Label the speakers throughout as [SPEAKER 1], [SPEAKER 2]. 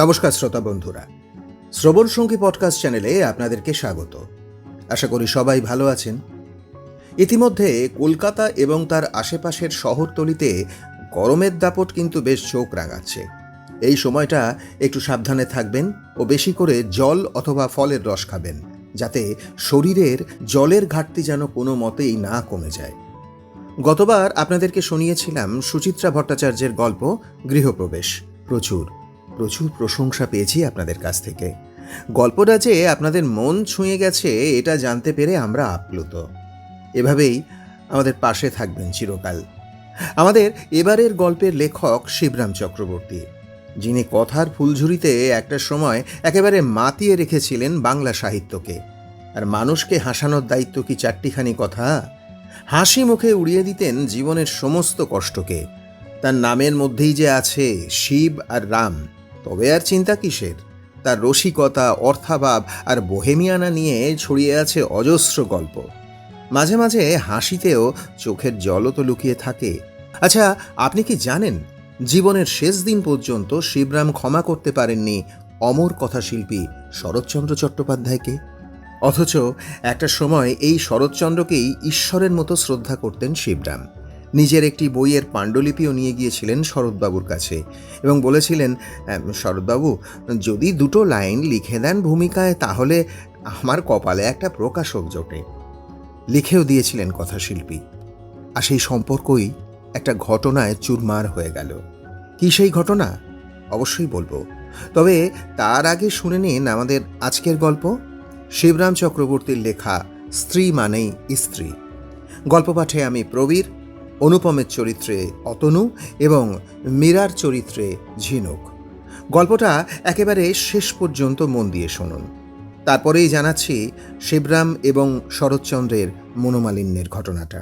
[SPEAKER 1] নমস্কার শ্রোতা বন্ধুরা। শ্রবণ সঙ্গী পডকাস্ট চ্যানেলে আপনাদেরকে স্বাগত। আশা করি সবাই ভালো আছেন। ইতিমধ্যে কলকাতা এবং তার আশেপাশের শহরতলিতে গরমের দাপট কিন্তু বেশ চোখ রাঙাচ্ছে। এই সময়টা একটু সাবধানে থাকবেন ও বেশি করে জল অথবা ফলের রস খাবেন, যাতে শরীরের জলের ঘাটতি যেন কোনো মতেই না কমে যায়। গতবার আপনাদেরকে শুনিয়েছিলাম সুচিত্রা ভট্টাচার্যের গল্প, গৃহপ্রবেশ, প্রচুর। প্রচুর প্রশংসা পেয়েছি আপনাদের কাছ থেকে। গল্পটা যে আপনাদের মন ছুঁয়ে গেছে, এটা জানতে পেরে আমরা আপ্লুত। এভাবেই আমাদের পাশে থাকবেন চিরকাল। আমাদের এবারের গল্পের লেখক শিবরাম চক্রবর্তী, যিনি কথার ফুলঝুরিতে একটা সময় একেবারে মাতিয়ে রেখেছিলেন বাংলা সাহিত্যকে। আর মানুষকে হাসানোর দায়িত্ব কি চারটিখানি কথা? হাসি মুখে উড়িয়ে দিতেন জীবনের সমস্ত কষ্টকে। তার নামের মধ্যেই যে আছে শিব আর রাম তবে আর চিন্তা কিসের? তার রসিকতা, অর্থাভাব আর বোহেমিয়ানা নিয়ে ছড়িয়ে আছে অজস্র গল্প। মাঝে মাঝে হাসিতেও চোখের জলও তো লুকিয়ে থাকে। আচ্ছা আপনি কি জানেন, জীবনের শেষ দিন পর্যন্ত শিবরাম ক্ষমা করতে পারেননি অমর কথাশিল্পী শরৎচন্দ্র চট্টোপাধ্যায়কে? অথচ একটা সময় এই শরৎচন্দ্রকেই ঈশ্বরের মতো শ্রদ্ধা করতেন শিবরাম। নিজের একটি বইয়ের পাণ্ডুলিপিও নিয়ে গিয়েছিলেন শরৎবাবুর কাছে এবং বলেছিলেন শরৎবাবু, যদি দুটো লাইন লিখে দেন ভূমিকায়, তাহলে আমার কপালে একটা প্রকাশক জোটে। লিখেও দিয়েছিলেন কথাশিল্পী। আর সেই সম্পর্কই একটা ঘটনায় চুরমার হয়ে গেল। কি সেই ঘটনা? অবশ্যই বলব। তবে তার আগে শুনে নিন আমাদের আজকের গল্প। শিবরাম চক্রবর্তীর লেখা, স্ত্রী মানেই স্ত্রী গল্প পাঠে আমি প্রবীর অনুপমের চরিত্রে অতনু এবং মীরার চরিত্রে ঝিনুক। গল্পটা একেবারে শেষ পর্যন্ত মন দিয়ে শুনুন। তারপরেই জানাচ্ছি শিবরাম এবং শরৎচন্দ্রের মনোমালিন্যের ঘটনাটা।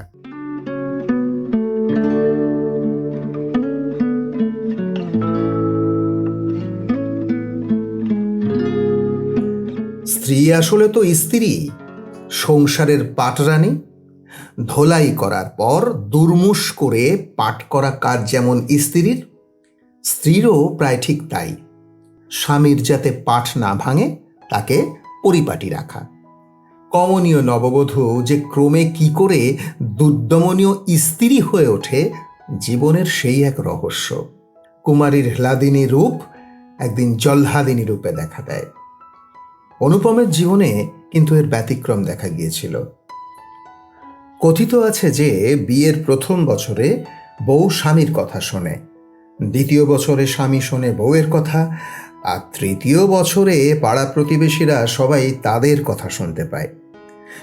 [SPEAKER 1] স্ত্রী আসলে তো স্ত্রী। সংসারের পাটরানী। ধোলাই করার পর দুর্মুষ করে পাঠ করা কাজ যেমন স্ত্রীর, স্ত্রীরও প্রায় ঠিক তাই। স্বামীর যাতে পাঠ না ভাঙে, তাকে পরিপাটি রাখা। কমনীয় নববধূ যে ক্রমে কি করে দুর্দমনীয় স্ত্রী হয়ে ওঠে, জীবনের সেই এক রহস্য। কুমারীর হ্লাদিনী রূপ একদিন জল্লাদিনী রূপে দেখা দেয়। অনুপমের জীবনে কিন্তু এর ব্যতিক্রম দেখা গিয়েছিল। কথিত আছে যে বিয়ের প্রথম বছরে বউ স্বামীর কথা শোনে। দ্বিতীয় বছরে স্বামী শোনে বউয়ের কথা। আর তৃতীয় বছরে পাড়া প্রতিবেশীরা সবাই তাদের কথা শুনতে পায়।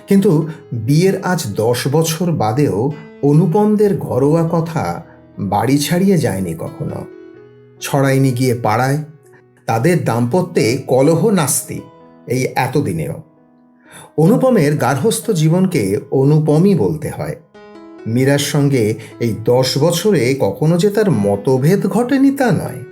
[SPEAKER 1] কিন্তু বিয়ের আজ দশ বছর বাদেও অনুপমদের ঘরোয়া কথা বাড়ি ছাড়িয়ে যায়নি কখনো। ছড়ায়নি গিয়ে পাড়ায়। তাদের দাম্পত্যে কলহ নাস্তি এই এতদিনেও। অনুপমের গার্হস্থ্য জীবনকে অনুপমই বলতে হয়। মীরার সঙ্গে এই দশ বছরে কখনো যে তার মতভেদ ঘটেনি তা নয়।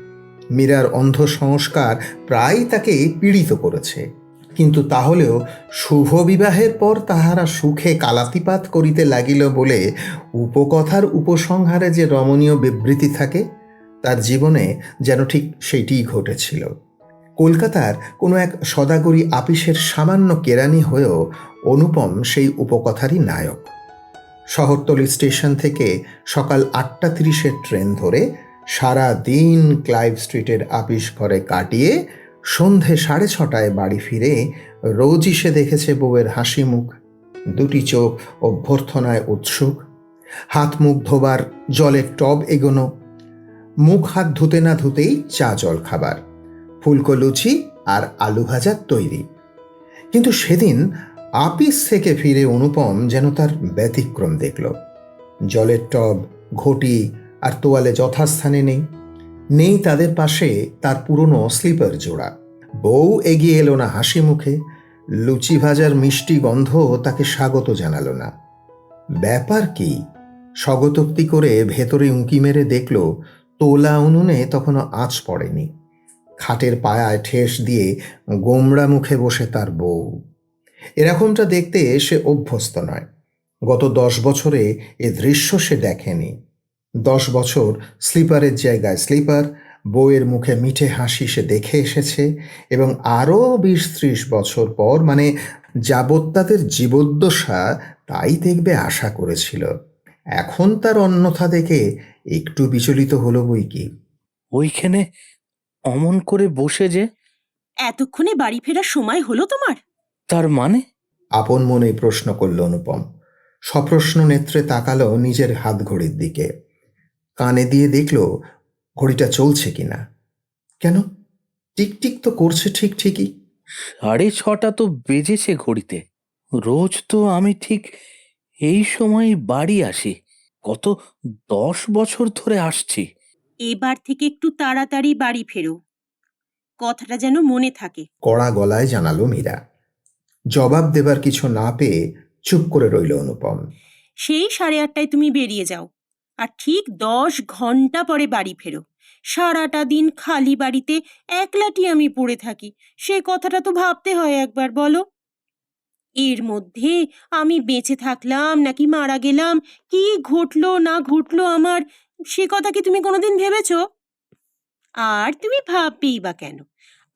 [SPEAKER 1] মীরার অন্ধ সংস্কার প্রায় তাকে পীড়িত করেছে। কিন্তু তাহলেও শুভ বিবাহের পর তাহারা সুখে কালাতিপাত করিতে লাগিল বলে উপকথার উপসংহারে যে রমণীয় বিবৃতি থাকে, তার জীবনে যেন ঠিক সেইটিই ঘটেছিল। কলকাতার কোনো এক সদাগরি আপিসের সামান্য কেরানি হয়েও অনুপম সেই উপকথারই নায়ক। শহরতলি স্টেশন থেকে সকাল আটটা তিরিশের ট্রেন ধরে সারা দিন ক্লাইভ স্ট্রিটের আপিস ঘরে কাটিয়ে সন্ধে সাড়ে ছটায় বাড়ি ফিরে রোজই সে দেখেছে বউয়ের হাসি মুখ দুটি চোখ অভ্যর্থনায় উৎসুক, হাত মুখ ধোবার, জলের টব এগোনো, মুখ হাত ধুতে না ধুতেই চা জল খাবার ফুলকো লুচি আর আলু ভাজা তৈরি। কিন্তু সেদিন আপিস থেকে ফিরে অনুপম যেন তার ব্যতিক্রম দেখল। জলের টব, ঘটি আর তোয়ালে যথাস্থানে নেই। নেই তাদের পাশে তার পুরনো স্লিপার জোড়া। বউ এগিয়ে এলো না হাসি মুখে। লুচি ভাজার মিষ্টি গন্ধ তাকে স্বাগত জানালো না। ব্যাপার কি? স্বগতোক্তি করে ভেতরে উঁকি মেরে দেখল, তোলা উনুনে তখনও আঁচ পড়েনি। খাটের পায়ায় ঠেস দিয়ে গোমড়া মুখে বসে তার বউ। এরকমটা দেখতে সে অভ্যস্ত নয়। গত দশ বছরে এ দৃশ্য সে দেখেনি। দশ বছর স্লিপারের জায়গায় স্লিপার, বউয়ের মুখে মিঠে হাসি সে দেখে এসেছে এবং আরও বিশ ত্রিশ বছর পর মানে যাবৎ তাদের জীবদ্দশা তাই দেখবে আশা করেছিল। এখন তার অন্যথা দেখে একটু বিচলিত হলো বই কি।
[SPEAKER 2] ওইখানে অমন করে বসে যে
[SPEAKER 3] এতক্ষণে বাড়ি ফেরার সময় হলো তোমার?
[SPEAKER 2] তার মানে?
[SPEAKER 1] আপন মনে প্রশ্ন করল অনুপম। সপ্রশ্ন নেত্রে তাকালো নিজের হাত ঘড়ির দিকে। কানে দিয়ে দেখল ঘড়িটা চলছে কিনা। কেন? টিকটিক তো করছে ঠিক ঠিকই।
[SPEAKER 2] সাড়ে ছটা তো বেজেছে ঘড়িতে। রোজ তো আমি ঠিক এই সময় বাড়ি আসি। কত দশ বছর ধরে আসছি।
[SPEAKER 3] এবার থেকে একটু তাড়াতাড়ি বাড়ি ফেরো। কথাটা যেন মনে থাকে।
[SPEAKER 1] কড়া গলায় জানালো মীরা। জবাব দেবার কিছু না পেয়ে চুপ করে রইল অনুপম।
[SPEAKER 3] সেই সাড়ে আটটায় তুমি বেরিয়ে যাও আর ঠিক দশ ঘণ্টা পরে বাড়ি ফেরো। সারাটা দিন খালি বাড়িতে একলাটি আমি পড়ে থাকি। সে কথাটা তো ভাবতে হয় একবার বলো। এর মধ্যে আমি বেঁচে থাকলাম নাকি মারা গেলাম? কি ঘটলো না ঘটলো আমার? সে কথা কি তুমি কোনোদিন ভেবেছো? আর তুমি ভাববেই বা কেন?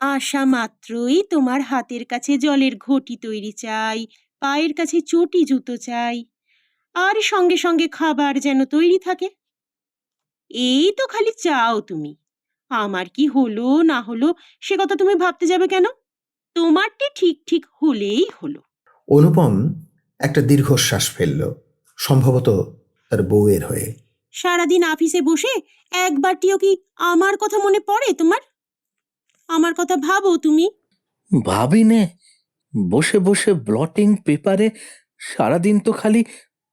[SPEAKER 3] আশা মাত্রই তোমার হাতের কাছে জলের ঘটি তৈরি চাই, পায়ের কাছে চটি জুতো চাই, আর সঙ্গে সঙ্গে খাবার যেন তৈরি থাকে। এই তো খালি চাও তুমি। আমার কি হলো না হলো সে কথা তুমি ভাবতে যাবে কেন? তোমারটি ঠিক ঠিক হলেই হলো।
[SPEAKER 1] অনুপম একটা দীর্ঘশ্বাস ফেলল, সম্ভবত তার বউয়ের হয়ে।
[SPEAKER 3] সারাদিন অফিসে বসে একবারটিও কি আমার কথা মনে পড়ে তোমার? আমার কথা ভাবো তুমি।
[SPEAKER 2] ভাবি নে বসে বসে ব্লটিং পেপারে সারাদিন তো খালি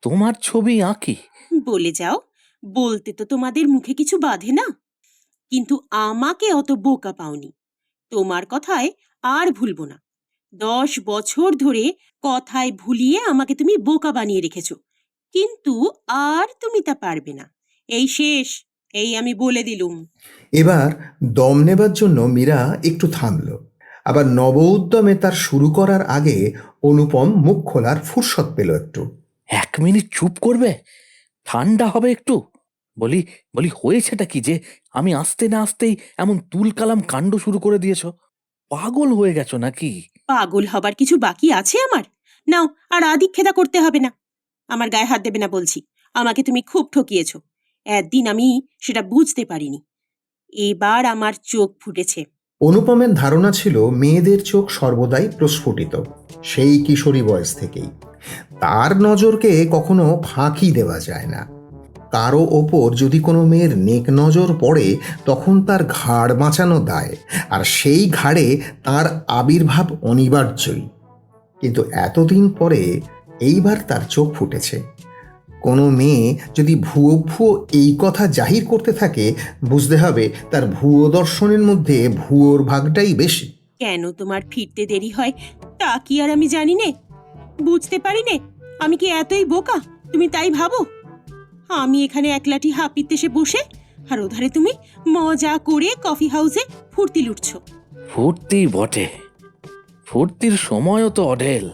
[SPEAKER 2] তোমার ছবি আঁকি।
[SPEAKER 3] বলে যাও বলতে তো তোমাদের মুখে কিছু বাধে না। কিন্তু আমাকে অত বোকা পাওনি। তোমার কথায় আর ভুলবো না। দশ বছর ধরে কথায় ভুলিয়ে আমাকে তুমি বোকা বানিয়ে রেখেছো। কিন্তু আর তুমি তা পারবে না। এই শেষ এই আমি বলে দিলুম।
[SPEAKER 1] এবার দম নেবার জন্য মীরা একটু থামল। আবার নব উদ্যমে তার শুরু করার আগে অনুপম মুখ খোলার ফুরসত পেল একটু।
[SPEAKER 2] এক মিনিট চুপ করবে? ঠান্ডা হবে একটু? বলি বলি হয়েছেটা কি যে আমি আসতে না আসতেই এমন তুলকালাম কাণ্ড শুরু করে দিয়েছ? পাগল হয়ে গেছো নাকি?
[SPEAKER 3] পাগল হবার কিছু বাকি আছে আমার? নাও আর আদিক্ষেতা করতে হবে না। আমার গায়ে হাত দেবে না বলছি। আমাকে তুমি খুব ঠকিয়েছো। একদিন আমি সেটা বুঝতে পারিনি। এবার আমার চোখ ফুটেছে।
[SPEAKER 1] অনুপমের ধারণা ছিল মেয়েদের চোখ সর্বদাই প্রস্ফুটিত, সেই কিশোরী বয়স থেকেই। তার নজরকে কখনো ফাঁকি দেওয়া যায় না। কারও ওপর যদি কোনো মেয়ের নেক নজর পড়ে, তখন তার ঘাড় বাঁচানো দায়, আর সেই ঘাড়ে তার আবির্ভাব অনিবার্যই। কিন্তু এতদিন পরে এইবার তার চোখ ফুটেছে। কোনো মেয়ে যদি ভুয়ো ভুয়ো এই কথা জাহির করতে থাকে বুঝতে হবে তার ভুয়ো দর্শনের মধ্যে ভুয়োর ভাগটাই বেশি।
[SPEAKER 3] কেন তোমার ফিরতে দেরি হয়? তা কি আর আমি জানি নে। বুঝতে পারি নে আমি কি এতই বোকা? তুমি তাই ভাবো? আমি এখানে একলাটি হাপিতে এসে বসে আর ওধারে তুমি মজা করে কফি হাউসে ফুর্তি লুটছো।
[SPEAKER 2] ফুর্তি বটে। ফুর্তির সময়ও তো অঢেল।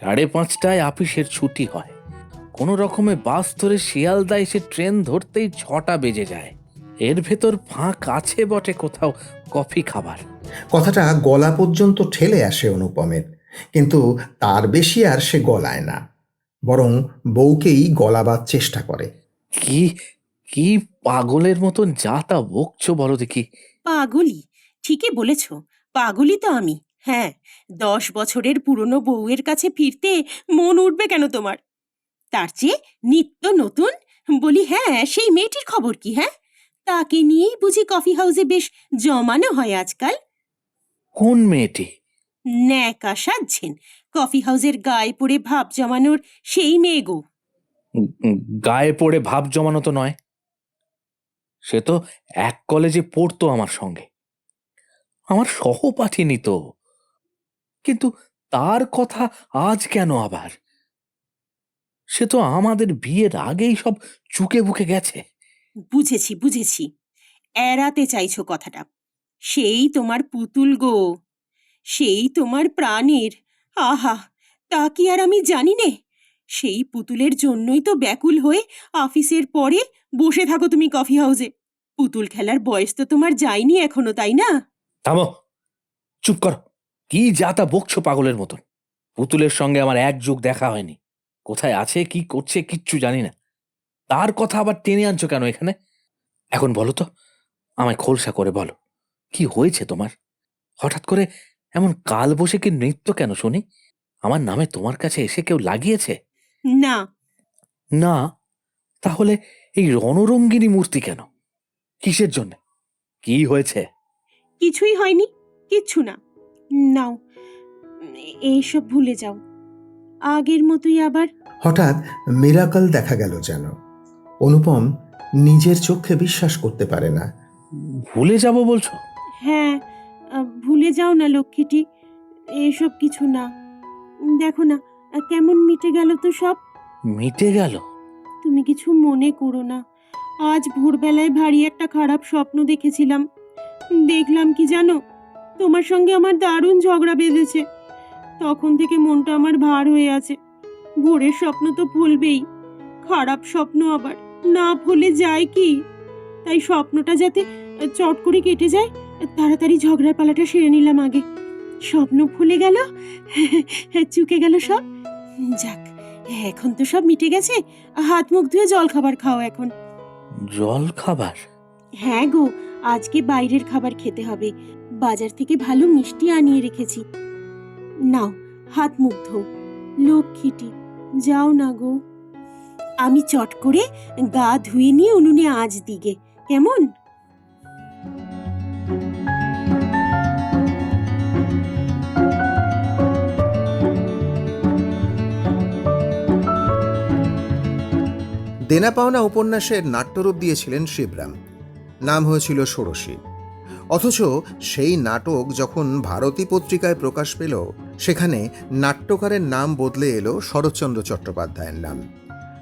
[SPEAKER 2] সাড়ে পাঁচটায় আপিসের ছুটি হয়। কোনো রকমে বাস ধরে শিয়ালদা এসে ট্রেন ধরতেই ছটা বেজে যায়। এর ভেতর ফাঁক আছে বটে কোথাও কফি খাবার।
[SPEAKER 1] কথাটা গলা পর্যন্ত ঠেলে আসে অনুপমের কিন্তু তার বেশি আর সে গলায় না। বরং বউকেই গলাবার চেষ্টা করে।
[SPEAKER 2] কি কি পাগলের মতন যা তা বকছো বলো দেখি।
[SPEAKER 3] পাগলি ঠিকই বলেছ পাগলি তো আমি। হ্যাঁ দশ বছরের পুরনো বউয়ের কাছে ফিরতে মন উঠবে কেন তোমার? তার চেয়ে নিত্য নতুন? বলি হ্যাঁ সেই মেয়েটির খবর কি হ্যাঁ? তাকে নিয়েই বুঝি কফি হাউসে বেশ জমানো হয় আজকাল।
[SPEAKER 2] কোন মেয়েটি?
[SPEAKER 3] ন্যাকা সাজছেন। কফি হাউসের গায়ে পড়ে ভাব জমানোর সেই মেয়ে গো।
[SPEAKER 2] গায়ে পড়ে ভাব জমানো তো নয়। সে তো এক কলেজে পড়তো আমার সঙ্গে। আমার সহপাঠিনী তো। কিন্তু তার কথা আজ কেন আবার? সে তো আমাদের বিয়ের আগেই সব চুকে বুকে গেছে।
[SPEAKER 3] বুঝেছি বুঝেছি। এড়াতে চাইছো কথাটা। সেই তোমার পুতুল গো। সেই তোমার প্রাণের। আহা তা কি আর আমি জানি নে? সেই পুতুলের জন্যই তো ব্যাকুল হয়ে অফিসের পরে বসে থাকো তুমি কফি হাউসে। পুতুল খেলার বয়স তো তোমার যায়নি এখনও তাই না?
[SPEAKER 2] থামো। চুপ করো। কি যা তা বকছো পাগলের মতন। পুতুলের সঙ্গে আমার এক যুগ দেখা হয়নি। কোথায় আছে কি করছে কিচ্ছু জানি না। তার কথা আবার টেনে আনছো কেন এখানে? এখন বলো তো আমায় খোলসা করে বলো কি হয়েছে তোমার? হঠাৎ করে এমন কাল বসে কি নৃত্য কেন শুনি? আমার নামে তোমার কাছে এসে কেউ লাগিয়েছে?
[SPEAKER 3] না।
[SPEAKER 2] না? তাহলে এই রণরঙ্গিনী মূর্তি কেন? কিসের জন্য? কি হয়েছে?
[SPEAKER 3] কিছুই হয়নি কিচ্ছু না। নাও এইসব ভুলে যাও। আগের মতোই আবার?
[SPEAKER 1] হঠাৎ মিরাকল দেখা গেল যেন। অনুপম নিজের চোখে বিশ্বাস করতে পারে না।
[SPEAKER 2] ভুলে যাব বলছো?
[SPEAKER 3] হ্যাঁ আহ, ভুলে যাও না লক্ষ্মীটি এসব কিছু না। দেখো না আহ, কেমন মিটে গেল তো সব?
[SPEAKER 2] মিটে গেল?
[SPEAKER 3] তুমি কিছু মনে করো না। আজ ভোরবেলায় ভারী একটা খারাপ স্বপ্ন দেখেছিলাম। দেখলাম কি জানো তোমার সঙ্গে আমার দারুণ ঝগড়া বেঁধেছে। তখন থেকে মনটা আমার ভার হয়ে আছে। ভোরের স্বপ্ন তো ভুলবেই খারাপ স্বপ্ন আবার। না ভুলে যায় কি? তাই স্বপ্নটা যাতে চট করে কেটে যায় তাড়াতাড়ি ঝগড়ার পালাটা সেরে নিলাম আগে। স্বপ্ন ভুলে গেল? চুকে গেল সব? যাক এখন তো সব মিটে গেছে। হাত মুখ ধুয়ে জল খাবার খাও এখন।
[SPEAKER 2] জল খাবার?
[SPEAKER 3] হ্যাঁ গো আজকে বাইরের খাবার খেতে হবে। বাজার থেকে ভালো মিষ্টি আনিয়ে রেখেছি। নাও, হাত মুখ ধো লক্ষ্মীটি, যাও না গো। আমি চট করে গা ধুয়ে নিয়ে উনুনে আজ দিগে। কেমন?
[SPEAKER 1] দেনা পাওনা উপন্যাসের নাট্যরূপ দিয়েছিলেন শিবরাম। নাম হয়েছিল ষোড়শী। অথচ সেই নাটক যখন ভারতী পত্রিকায় প্রকাশ পেল সেখানে নাট্যকারের নাম বদলে এলো শরৎচন্দ্র চট্টোপাধ্যায়ের নাম।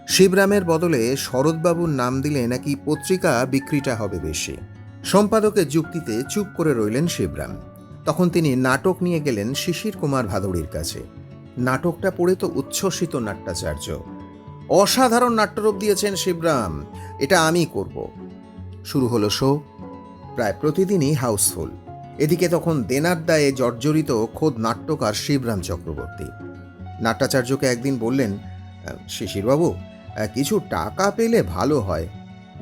[SPEAKER 1] শিবরামের বদলে শরৎবাবুর নাম দিলে নাকি পত্রিকা বিক্রিটা হবে বেশি। সম্পাদকের যুক্তিতে চুপ করে রইলেন শিবরাম। তখন তিনি নাটক নিয়ে গেলেন শিশির কুমার ভাদুড়ির কাছে। নাটকটা পড়ে তো উচ্ছ্বসিত নাট্যাচার্য। অসাধারণ নাট্যরূপ দিয়েছেন শিবরাম। এটা আমি করব। শুরু হলো শো। প্রায় প্রতিদিনই হাউসফুল। এদিকে তখন দেনার দায়ে জর্জরিত খোদ নাট্যকার শিবরাম চক্রবর্তী। নাট্যাচার্যকে একদিন বললেন, শিশিরবাবু, কিছু টাকা পেলে ভালো হয়।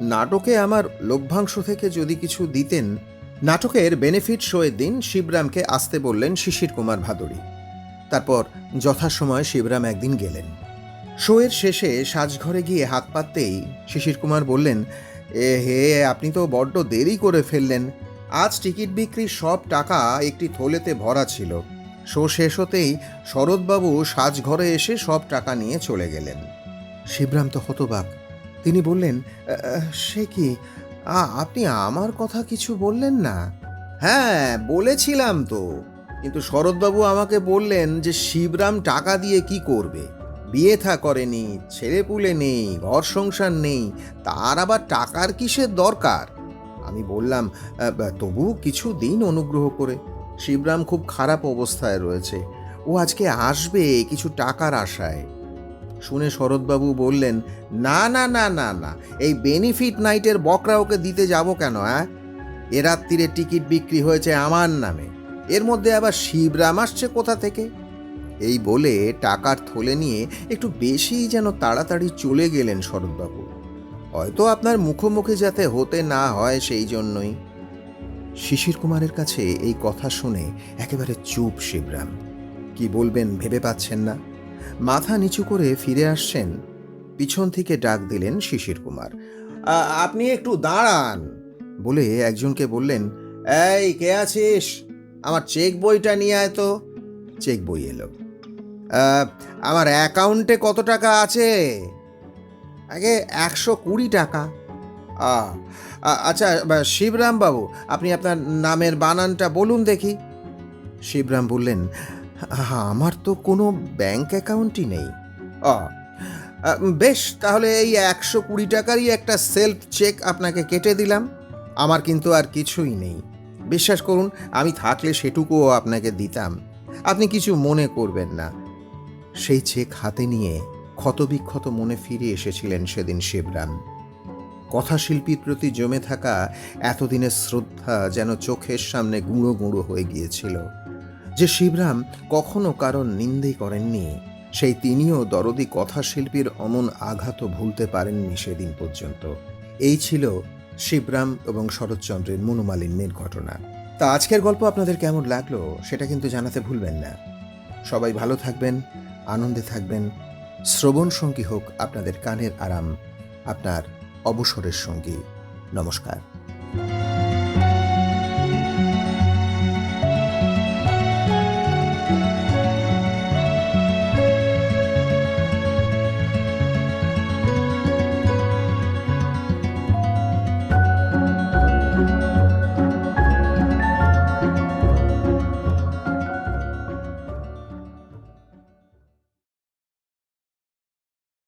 [SPEAKER 1] নাটকে আমার লভ্যাংশ থেকে যদি কিছু দিতেন, নাটকের বেনিফিট শোয়ের দিন শিবরামকে আসতে বললেন শিশির কুমার ভাদুরী। তারপর যথাসময়ে শিবরাম একদিন গেলেন। শোয়ের শেষে সাজঘরে গিয়ে হাত পাততেই শিশির কুমার বললেন, এ হে, আপনি তো বড্ড দেরি করে ফেললেন। আজ টিকিট বিক্রির সব টাকা একটি থলেতে ভরা ছিল। শো শেষ হতেই শরৎবাবু সাজঘরে এসে সব টাকা নিয়ে চলে গেলেন। শিবরাম তো হতবাক। তিনি বললেন "আহ, আহ, সে কি? আপনি আমার কথা কিছু বললেন না? হ্যাঁ বলেছিলাম তো। কিন্তু শরৎবাবু আমাকে বললেন যে শিবরাম টাকা দিয়ে কি করবে। বিয়ে থা করেনি ছেলেপুলে নেই ঘর সংসার নেই তার আবার টাকার কিসের দরকার? আমি বললাম "আহ, তবু কিছু দিন অনুগ্রহ করে। শিবরাম খুব খারাপ অবস্থায় রয়েছে। ও আজকে আসবে কিছু টাকার আশায়। শুনে শরৎবাবু বললেন না না না না না এই বেনিফিট নাইটের বকরা ওকে দিতে যাব কেন হ্যাঁ এ রাত্রিরে টিকিট বিক্রি হয়েছে আমার নামে। এর মধ্যে আবার শিবরাম আসছে কোথা থেকে? এই বলে টাকার থলে নিয়ে একটু বেশিই যেন তাড়াতাড়ি চলে গেলেন শরৎবাবু। হয়তো আপনার মুখোমুখি যাতে হতে না হয় সেই জন্যই। শিশির কুমারের কাছে এই কথা শুনে একেবারে চুপ শিবরাম। কি বলবেন ভেবে পাচ্ছেন না। মাথা নিচু করে ফিরে আসছেন, পিছন থেকে ডাক দিলেন শিশির কুমার। আপনি একটু দাঁড়ান। বলে একজনকে বললেন, এই, কে আছিস? আমার চেক বইটা নিয়ে আয় তো। চেক বই এলো। আমার অ্যাকাউন্টে কত টাকা আছে? আগে একশো কুড়ি টাকা। আচ্ছা শিবরাম বাবু আপনি আপনার নামের বানানটা বলুন দেখি। শিবরাম বললেন "আহা, আমার তো কোনো ব্যাংক অ্যাকাউন্টই নেই। অ বেশ তাহলে এই একশো কুড়ি টাকারই একটা সেলফ চেক আপনাকে কেটে দিলাম। আমার কিন্তু আর কিছুই নেই। বিশ্বাস করুন আমি থাকলে সেটুকুও আপনাকে দিতাম। আপনি কিছু মনে করবেন না। সেই চেক হাতে নিয়ে ক্ষতবিক্ষত মনে ফিরে এসেছিলেন সেদিন শিবরাম। কথাশিল্পীর প্রতি জমে থাকা এতদিনের শ্রদ্ধা যেন চোখের সামনে গুঁড়ো গুঁড়ো হয়ে গিয়েছিল। যে শিবরাম কখনো কারণ নিন্দেই করেননি, সেই তিনিও দরদি কথাশিল্পীর অমন আঘাতও ভুলতে পারেননি সেদিন পর্যন্ত। এই ছিল শিবরাম এবং শরৎচন্দ্রের মনোমালিন্যের ঘটনা। তা আজকের গল্প আপনাদের কেমন লাগল সেটা কিন্তু জানাতে ভুলবেন না। সবাই ভালো থাকবেন, আনন্দে থাকবেন শ্রবণ সঙ্গী হোক আপনাদের কানের আরাম আপনার অবসরের সঙ্গী। নমস্কার।